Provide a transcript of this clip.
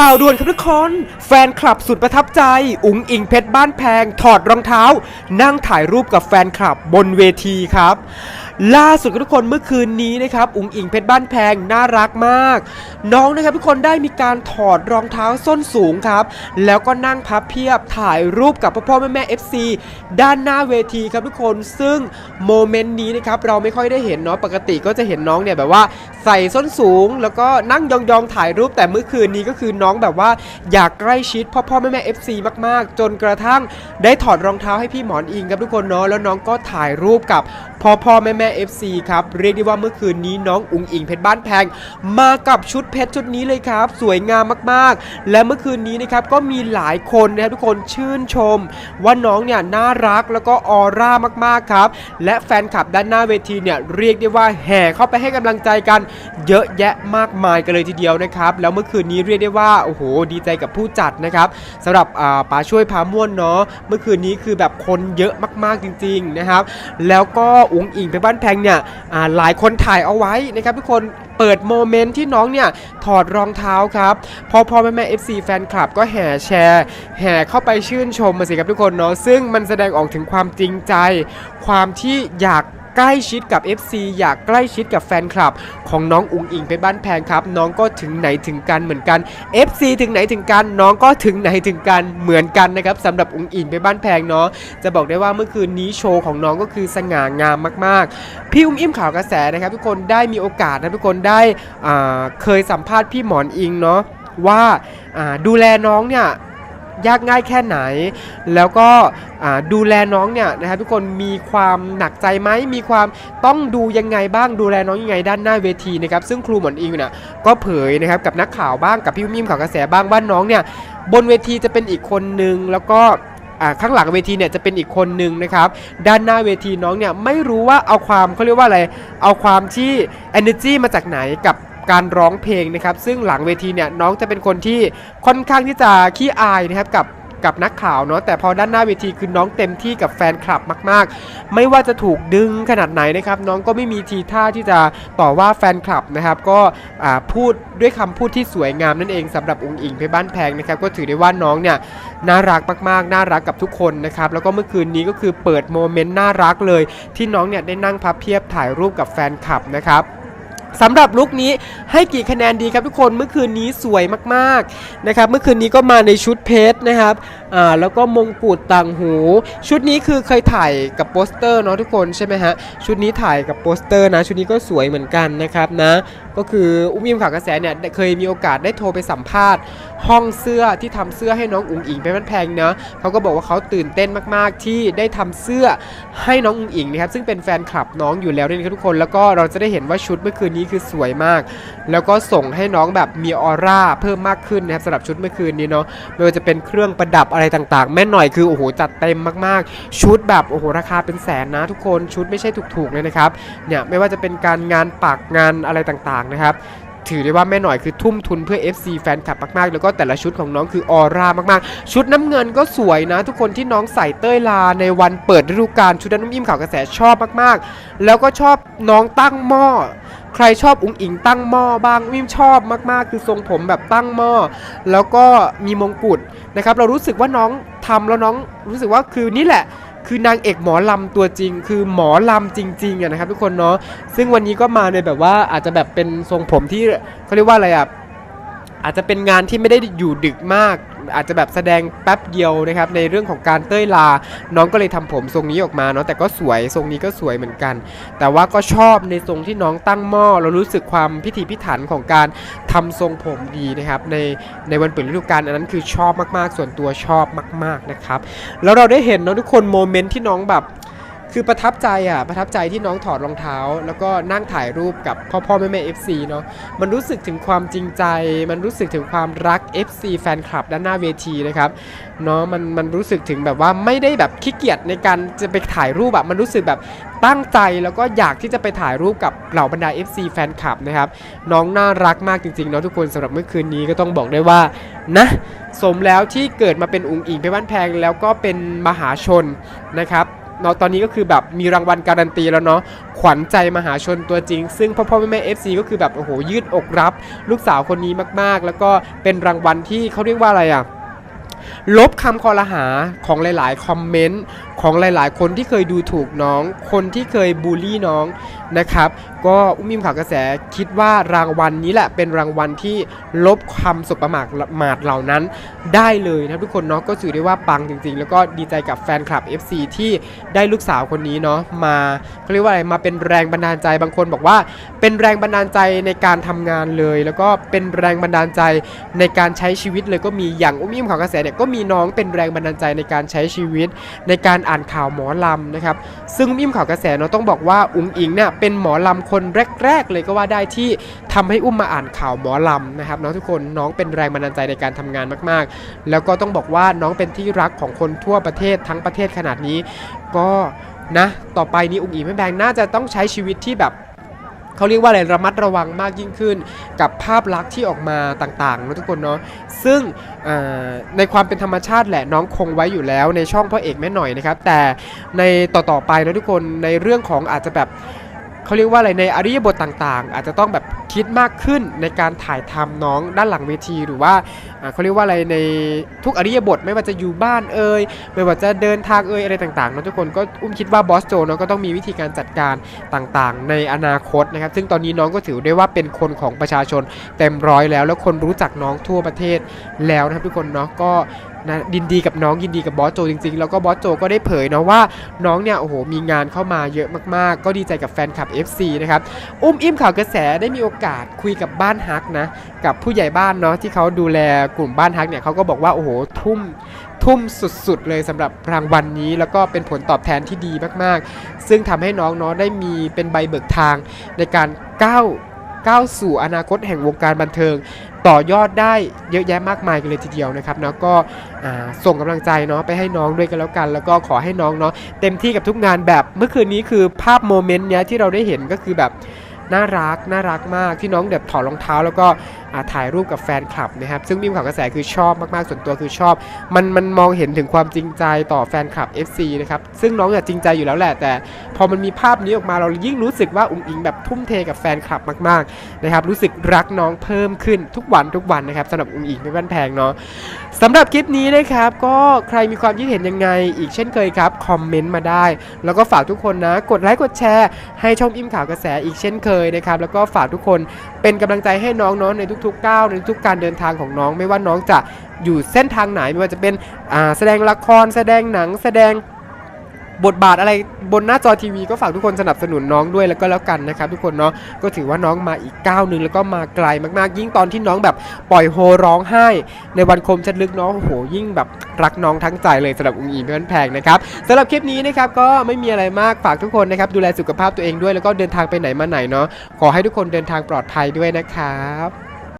ข่าวด่วนครับทุกคน แฟนคลับสุดประทับใจ อุ๋งอิงเพชรบ้านแพง ถอดรองเท้า นั่งถ่ายรูปกับแฟนคลับบนเวทีครับ ล่าสุดครับทุกคนเมื่อคืนนี้นะครับ อุ๋งอิงเพชรบ้านแพง น่ารักมาก น้องนะครับทุกคนได้มีการถอดรองเท้าส้นสูงครับ แล้วก็นั่งพับเพียบถ่ายรูปกับพ่อพ่อแม่แม่ FC ด้านหน้าเวทีครับทุกคนซึ่งโมเมนต์นี้นะครับเราไม่ค่อยได้เห็นเนาะปกติก็จะเห็นน้องเนี่ยแบบว่า ใส่ส้นสูง แล้วก็นั่งยองๆถ่ายรูปแต่เมื่อคืนนี้ก็คือน้องแบบว่าอยากใกล้ชิดพ่อพ่อแม่แม่ FC มากๆ จนกระทั่งได้ถอดรองเท้าให้พี่หมอนอิงครับทุกคนเนาะแล้วน้องก็ถ่ายรูปกับพ่อพ่อแม่แม่ FC ครับเรียกได้ว่าเมื่อคืนนี้น้องอุงอิงเพชรบ้านแพง มากับชุดเพชรชุดนี้เลยครับ สวยงามมากๆ และเมื่อคืนนี้นะครับก็มีหลายคนนะครับทุกคนชื่นชม ว่าน้องเนี่ยน่ารักแล้วก็ออร่ามากๆครับและแฟนคลับด้านหน้าเวทีเนี่ยเรียกได้ว่าแห่เข้าไปให้กำลังใจกันเยอะแยะมากมายกันเลยทีเดียวนะครับ แล้วเมื่อคืนนี้เรียกได้ว่าโอ้โหดีใจกับผู้จัดนะครับสำหรับป๋าช่วยพาม่วนเนาะเมื่อคืนนี้คือแบบคนเยอะมากๆจริงๆนะครับ แล้วก็อุ๋งอิงไปบ้านแพงเนี่ยหลายคนถ่ายเอาไว้นะครับทุกคนเปิดโมเมนต์ที่น้องเนี่ยถอดรองเท้าครับพอพอแม่แม่ FC แฟนคลับก็แห่แชร์แห่เข้าไปชื่นชมมาสิครับทุกคนเนาะซึ่งมันแสดงออกถึงความจริงใจ ความที่อยาก ใกล้ชิดกับ FC อยากใกล้ชิดกับแฟนคลับ ของน้องอุงอิงไปบ้านแพงครับ น้องก็ถึงไหนถึงกันเหมือนกัน FC ถึงไหนถึงกัน น้องก็ถึงไหนถึงกันเหมือนกันนะครับสำหรับอุงอิงไปบ้านแพงเนาะจะบอกได้ว่าเมื่อคืนนี้โชว์ของน้องก็คือสง่างามมากๆ พี่อุ้มอิ่มข่าวกระแสนะครับทุกคนได้มีโอกาสนะทุกคนได้เคยสัมภาษณ์พี่หมอนอิงเนาะว่าดูแลน้องเนี่ย ยากง่ายแค่ไหน แล้วก็ดูแลน้องเนี่ยนะครับทุกคนมีความหนักใจไหมมีความต้องดูยังไงบ้างดูแลน้องยังไงด้านหน้าเวทีนะครับซึ่งครูหมอนอิงเนี่ยก็เผยนะครับกับนักข่าวบ้างกับพี่มิมข่าวกระแสบ้างว่าน้องเนี่ยบนเวทีจะเป็นอีกคนนึงแล้วก็ข้างหลังเวทีเนี่ยจะเป็นอีกคนนึงนะครับ ด้านหน้าเวทีน้องเนี่ยไม่รู้ว่าเอาความเขาเรียกว่าอะไร เอาความที่ energy มาจากไหนกับ การร้องเพลงนะครับซึ่งหลังเวทีเนี่ยน้องจะเป็นคนที่ค่อนข้างที่จะขี้อายนะครับกับกับนักข่าวเนาะแต่พอด้านหน้าเวทีคือน้องเต็มที่กับแฟนคลับมาก ๆ ไม่ว่าจะถูกดึงขนาดไหนนะครับน้องก็ไม่มีทีท่าที่จะต่อว่าแฟนคลับนะครับก็อ่าพูดด้วยคำพูดที่สวยงามนั่นเองสำหรับองค์อิงเพชรบ้านแพงนะครับก็ถือได้ว่าน้องเนี่ยน่ารักมาก ๆ น่ารักกับทุกคนนะครับแล้วก็เมื่อคืนนี้ก็คือเปิดโมเมนต์น่ารักเลย ที่น้องเนี่ยได้นั่งพับเพียบถ่ายรูปกับแฟนคลับนะครับ สำหรับลุคนี้ให้กี่คะแนนดีครับทุกคนเมื่อคืนนี้สวยมากๆนะครับเมื่อคืนนี้ก็มาในชุดเพชรนะครับอ่าแล้วก็มงกุฎต่างหู ชุดนี้คือเคยถ่ายกับโปสเตอร์เนาะทุกคนใช่ไหมฮะชุดนี้ถ่ายกับโปสเตอร์นะชุดนี้ก็สวยเหมือนกันนะครับนะ ก็คืออุ้มยิ้มข่าวกระแสเนี่ยเคยมีโอกาสได้โทรไปสัมภาษณ์ ห้องเสื้อที่ทำเสื้อให้น้องอุ๋งอิงเป็นมันแพงเนาะเขาก็บอกว่าเขาตื่นเต้นมากๆ ที่ได้ทำเสื้อให้น้องอุ๋งอิงนะครับซึ่งเป็นแฟนคลับน้องอยู่แล้วด้วยนะครับทุกคน แล้วก็เราจะได้เห็นว่าชุดเมื่อคืนนี้คือสวยมาก แล้วก็ส่งให้น้องแบบมีออร่าเพิ่มมากขึ้นนะครับสำหรับชุดเมื่อคืนนี้เนาะไม่ว่าจะเป็นเครื่องประดับอะไรต่างๆ แม่หน่อยคือโอ้โหจัดเต็มมากๆ ชุดแบบโอ้โหราคาเป็นแสนนะทุกคนชุดไม่ใช่ถูกๆเลยนะครับเนี่ยไม่ว่าจะเป็นการงานปักงานอะไรต่างๆนะครับ ถือได้ว่าแม่หน่อยคือทุ่มทุนเพื่อ FC แฟนคลับมากๆ แล้วก็แต่ละชุดของน้องคือออร่ามากๆ ชุดน้ำเงินก็สวยนะ ทุกคนที่น้องใส่เต้ยลาในวันเปิดฤดูกาลชุดนั้นนุ่มอิ่มข่าวกระแสชอบมากๆ แล้วก็ชอบน้องตั้งหม้อใครชอบอุ๋งอิงตั้งหม้อบ้างวิมชอบมากๆ คือทรงผมแบบตั้งหม้อแล้วก็มีมงกุฎนะครับ เรารู้สึกว่าน้องทำแล้วน้องรู้สึกว่าคือนี่แหละ คือนางเอกหมอลำตัวจริง คือหมอลำจริงๆอะนะครับทุกคนเนาะซึ่งวันนี้ก็มาในแบบว่าอาจจะแบบเป็นทรงผมที่เขาเรียกว่าอะไรอะอาจจะเป็นงานที่ไม่ได้อยู่ดึกมาก อาจจะแบบแสดงแป๊บเดียวนะครับในเรื่องของการเต้ยลา น้องก็เลยทำผมทรงนี้ออกมาเนาะแต่ก็สวยทรงนี้ก็สวยเหมือนกัน แต่ว่าก็ชอบในทรงที่น้องตั้งหม้อเรารู้สึกความพิถีพิถันของการทำทรงผมดีนะครับในในวันเปิดฤดูกาลอันนั้นคือชอบมากๆ ส่วนตัวชอบมาก ๆนะครับ แล้วเราได้เห็นเนาะทุกคนโมเมนต์ที่น้องแบบ คือประทับใจอะประทับใจที่น้องถอดรองเท้า แล้วก็นั่งถ่ายรูปกับพ่อพ่อแม่แม่ FC เนาะมันรู้สึกถึงความจริงใจ มันรู้สึกถึงความรัก FC แฟนคลับด้านหน้าเวทีนะครับเนาะมันมันรู้สึกถึงแบบว่าไม่ได้แบบขี้เกียจในการจะไปถ่ายรูปแบบมันรู้สึกแบบตั้งใจแล้วก็อยากที่จะไปถ่ายรูปกับเหล่าบรรดา FC แฟนคลับนะครับน้องน่ารักมากจริงๆเนาะทุกคนสำหรับเมื่อคืนนี้ก็ต้องบอกได้ว่านะสมแล้วที่เกิดมาเป็นอุ๋งอิงเพชรบ้านแพงแล้วก็เป็นมหาชนนะครับ เนาะตอนนี้ก็คือแบบมีรางวัลการันตีแล้วเนาะขวัญใจมหาชนตัวจริง ซึ่งพ่อพ่อแม่แม่ FC ก็คือแบบโอ้โหยืดอกรับ ลูกสาวคนนี้มากๆ แล้วก็เป็นรางวัลที่เขาเรียกว่าอะไรอะลบคำคอรหาของหลาย ๆ คอมเมนต์ของหลายๆ คนที่เคยดูถูกน้อง คนที่เคยบูลลี่น้องนะครับ ก็อุ้มมิมข่าวกระแสคิดว่ารางวัลนี้แหละเป็นรางวัลที่ลบคำสบประมาทมาทเหล่านั้น ได้เลยนะทุกคนเนาะก็ถือได้ว่าปังจริง ๆ แล้วก็ดีใจกับแฟนคลับ FC ที่ได้ลูกสาวคนนี้เนาะมาเขาเรียกว่าอะไรมาเป็นแรงบันดาลใจบางคนบอกว่า เป็นแรงบันดาลใจในการทำงานเลย แล้วก็เป็นแรงบันดาลใจในการใช้ชีวิตเลยก็มีอย่างอุ้มอิ่มข่าวกระแสเนี่ยก็มีน้องเป็นแรงบันดาลใจในการใช้ชีวิตในการอ่านข่าวหมอลำนะครับซึ่งอุ้มอิ่มข่าวกระแสเนาะต้องบอกว่าอุ้งอิงเนี่ยเป็นหมอลำคนแรก ๆ เลยก็ว่าได้ที่ทำให้อุ้มมาอ่านข่าวหมอลำนะครับน้องทุกคนน้องเป็นแรงบันดาลใจในการทำงานมากๆ แล้วก็ต้องบอกว่าน้องเป็นที่รักของคนทั่วประเทศทั้งประเทศขนาดนี้ ก็นะต่อไปนี้อุ้งอิงแม่แบงน่าจะต้องใช้ชีวิตที่แบบ เขาเรียกว่าอะไรระมัดระวังมากยิ่งขึ้น กับภาพลักษณ์ที่ออกมาต่างๆนะทุกคนเนาะซึ่งในความเป็นธรรมชาติแหละน้องคงไว้อยู่แล้วในช่องพ่อเอกแม่หน่อยนะครับ แต่ในต่อๆไปนะทุกคนในเรื่องของอาจจะแบบเขาเรียกว่าอะไรในอริยบทต่างๆ อาจจะต้องแบบ คิดมากขึ้นในการถ่ายทำน้องด้านหลังเวทีหรือว่าเขาเรียกว่าอะไรในทุกอริยบท ไม่ว่าจะอยู่บ้านเอ่ยไม่ว่าจะเดินทางเอ่ยอะไรต่างๆนะทุกคนก็อุ้มคิดว่าบอสโจเนาะก็ต้องมีวิธีการจัดการต่างๆ ในอนาคตนะครับ ซึ่งตอนนี้น้องก็ถือได้ว่าเป็นคนของประชาชนเต็มร้อยแล้ว แล้วคนรู้จักน้องทั่วประเทศแล้วนะครับทุกคนเนาะก็นะยินดีกับน้องยินดีกับบอสโจจริงๆ แล้วก็บอสโจก็ได้เผยเนาะว่าน้องเนี่ยโอ้โหมีงานเข้ามาเยอะมากๆ ก็ดีใจกับแฟนคลับ FC นะครับอุ้มอิ่มข่าวกระแสได้มีโอกาสคุยกับบ้านฮักนะ กับผู้ใหญ่บ้านเนาะที่เขาดูแลกลุ่มบ้านฮักเนี่ยเขาก็บอกว่าโอ้โหทุ่มทุ่มสุดๆเลยสำหรับรางวัลนนี้ แล้วก็เป็นผลตอบแทนที่ดีมากๆ ซึ่งทำให้น้องเนาะได้มีเป็นใบเบิกทางในการก้าวก้าวสู่อนาคตแห่งวงการบันเทิง ต่อยอดได้เยอะแยะมากมายกันเลยทีเดียวนะครับเนาะก็ส่งกำลังใจเนาะไปให้น้องด้วยกันแล้วกัน แล้วก็ขอให้น้องเนาะเต็มที่กับทุกงานแบบเมื่อคืนนี้คือภาพโมเมนต์เนี้ยที่เราได้เห็นก็คือแบบ น่ารักน่ารักมากที่น้องแบบถอดรองเท้า แล้วก็ถ่ายรูปกับแฟนคลับนะครับซึ่งมิมข่าวกระแสคือชอบมากๆส่วนตัวคือชอบ มันมันมองเห็นถึงความจริงใจต่อแฟนคลับ FC นะครับซึ่งน้องเนี่ยจริงใจอยู่แล้วแหละแต่ พอมันมีภาพนี้ออกมาเรายิ่งรู้สึกว่าอุ้งอิงแบบทุ่มเทกับแฟนคลับมากๆนะครับรู้สึกรักน้องเพิ่มขึ้นทุกวันทุกวันนะครับสำหรับอุ้งอิงเป็นบ้านแพงเนาะสำหรับคลิปนี้นะครับก็ใครมีความคิดเห็นยังไง อีกเช่นเคยครับคอมเมนต์มาได้ แล้วก็ฝากทุกคนนะกดไลค์กดแชร์ให้ช่องอิมข่าวกระแสอีกเช่นเคยยนะครับแล้วก็ฝากทุกคนเป็นกำลังใจให้น้องเนาะในทุกๆก้าวในทุกการเดินทางของน้อง ไม่ว่าน้องจะอยู่เส้นทางไหนไม่ว่าจะเป็นแสดงละคร แสดงหนังแสดง บทบาทอะไรบนหน้าจอทีวีก็ฝากทุกคนสนับสนุนน้องด้วยแล้วก็แล้วกันนะครับทุกคนเนาะก็ถือว่าน้องมาอีกก้าวหนึ่งแล้วก็มาไกลมากๆ ยิ่งตอนที่น้องแบบปล่อยโฮร้องไห้ ในวันคมชัดลึกนาะโอ้โหยิ่งแบบรักน้องทั้งใจเลยสำหรับอุ้งอิงเพื่อนแพงนะครับสำหรับคลิปนี้นะครับก็ไม่มีอะไรมากฝากทุกคนนะครับดูแลสุขภาพตัวเองด้วยแล้วก็เดินทางไปไหนมาไหนเนาะขอให้ทุกคนเดินทางปลอดภัยด้วยนะครับ